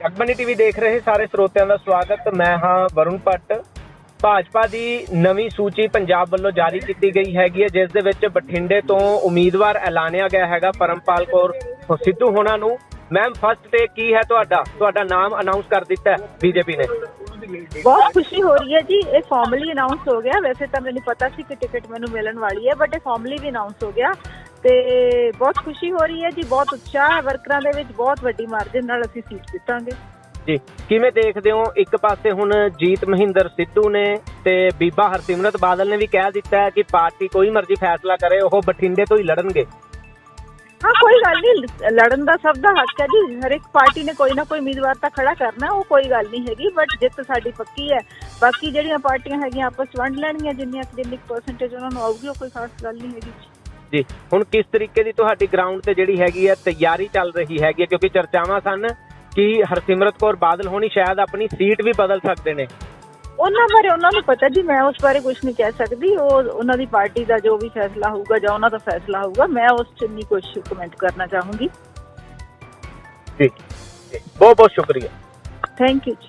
ਜਗਬਨੀ TV ਦੇਖ ਰਹੇ ਸਾਰੇ ਸਰੋਤਿਆਂ ਦਾ ਸਵਾਗਤ। ਮੈਂ ਹਾਂ ਵਰੁਣ ਭੱਟ। ਭਾਜਪਾ ਦੀ ਨਵੀਂ ਸੂਚੀ ਪੰਜਾਬ ਵੱਲੋਂ ਜਾਰੀ ਕੀਤੀ ਗਈ ਹੈਗੀ ਹੈ, ਜਿਸ ਦੇ ਵਿੱਚ ਬਠਿੰਡੇ ਤੋਂ ਉਮੀਦਵਾਰ ਐਲਾਨਿਆ ਗਿਆ ਹੈਗਾ, ਪਰਮਪਾਲ ਕੌਰ ਸਿੱਧੂ ਹੋਣਾ ਨੂੰ। ਮੈਮ ਫਸਟ ਤੇ ਕੀ ਹੈ ਤੁਹਾਡਾ? ਤੁਹਾਡਾ ਨਾਮ ਅਨਾਉਂਸ ਕਰ ਦਿੱਤਾ ਹੈ, ਬੀਜੇਪੀ ਨੇ। ਬਹੁਤ ਖੁਸ਼ੀ ਹੋ ਰਹੀ ਹੈ ਜੀ। ਇਹ ਫਾਰਮਲੀ ਅਨਾਉਂਸ ਹੋ ਗਿਆ। ਵੈਸੇ ਤਾਂ ਮੈਨੂੰ ਪਤਾ ਸੀ ਕਿ ਟਿਕਟ ਮੈਨੂੰ ਮਿਲਣ ਵਾਲੀ ਹੈ ਬਟ ਇਹ ਫਾਰਮਲੀ ਵੀ ਅਨਾਉਂਸ ਹੋ ਗਿਆ। ਤੇ ਬਹੁਤ ਖੁਸ਼ੀ ਹੋ ਰਹੀ ਹੈ ਜੀ ਬਹੁਤ ਉਤਸ਼ਾਹ ਹੈ ਵਰਕਰਾਂ ਦੇ ਵਿੱਚ ਬਹੁਤ ਵੱਡੀ ਮਾਰਜਨ ਨਾਲ ਅਸੀਂ ਸੀਟ ਜਿੱਤਾਂਗੇ ਜੀ ਕਿਵੇਂ ਦੇਖਦੇ ਹੋ? ਇੱਕ ਪਾਸੇ ਹੁਣ ਜੀਤ ਮਹਿੰਦਰ ਸਿੱਧੂ ਨੇ ਤੇ ਬੀਬਾ ਹਰਸਿਮਰਤ ਬਾਦਲ ਨੇ ਵੀ ਕਹਿ ਦਿੱਤਾ ਹੈ ਕਿ ਪਾਰਟੀ ਕੋਈ ਮਰਜ਼ੀ ਫੈਸਲਾ ਕਰੇ ਉਹ ਬਠਿੰਡੇ ਤੋਂ ਹੀ ਲੜਨਗੇ। ਹਾਂ ਕੋਈ ਗੱਲ ਨਹੀਂ ਲੜਨ ਦਾ ਸਭ ਦਾ ਹੱਕ ਹੈ ਜੀ। ਹਰ ਇੱਕ ਪਾਰਟੀ ਨੇ ਕੋਈ ਨਾ ਕੋਈ ਉਮੀਦਵਾਰ ਤਾਂ ਖੜਾ ਕਰਨਾ ਉਹ ਕੋਈ ਗੱਲ ਨਹੀਂ ਹੈਗੀ ਬਟ ਜਿੱਤ ਸਾਡੀ ਪੱਕੀ ਹੈ। ਬਾਕੀ ਜਿਹੜੀਆਂ ਪਾਰਟੀਆਂ ਹੈਗੀਆਂ ਆਪਸ ਵੰਡ ਲੈਣਗੀਆਂ ਜਿੰਨੀਆਂ ਜਿੰਨੀ ਪਰਸੈਂਟੇਜ ਉਹਨਾਂ ਨੂੰ ਆਊਗੀ ਉਹ ਕੋਈ ਖਾਸ ਗੱਲ ਨਹੀਂ ਹੈਗੀ। ਜੀ। ਹੁਣ ਕਿਸ ਤਰੀਕੇ ਦੀ ਤੁਹਾਡੀ ਗਰਾਊਂਡ ਤੇ ਜਿਹੜੀ ਹੈਗੀ ਹੈ ਤਿਆਰੀ ਚੱਲ ਰਹੀ ਹੈਗੀ ਹੈ ਕਿਉਂਕਿ ਚਰਚਾਵਾਂ ਸਨ ਕਿ ਹਰਸਿਮਰਤ ਕੌਰ ਬਾਦਲ ਹੋਣੀ ਸ਼ਾਇਦ ਆਪਣੀ ਸੀਟ ਵੀ ਬਦਲ ਸਕਦੇ ਨੇ। ਉਹਨਾਂ ਬਾਰੇ ਉਹਨਾਂ ਨੂੰ ਪਤਾ ਜੀ ਮੈਂ ਉਸ ਬਾਰੇ ਕੁਝ ਨਹੀਂ ਕਹਿ ਸਕਦੀ। ਉਹ ਉਹਨਾਂ ਦੀ ਪਾਰਟੀ ਦਾ ਜੋ ਵੀ ਫੈਸਲਾ ਹੋਊਗਾ ਜਾਂ ਉਹਨਾਂ ਦਾ ਫੈਸਲਾ ਹੋਊਗਾ ਮੈਂ ਉਸ 'ਚ ਨਹੀਂ ਕੁਝ ਕਮੈਂਟ ਕਰਨਾ ਚਾਹੂੰਗੀ। ਜੀ। ਬਹੁਤ ਬਹੁਤ ਸ਼ੁਕਰੀਆ। ਥੈਂਕ ਯੂ ਜੀ।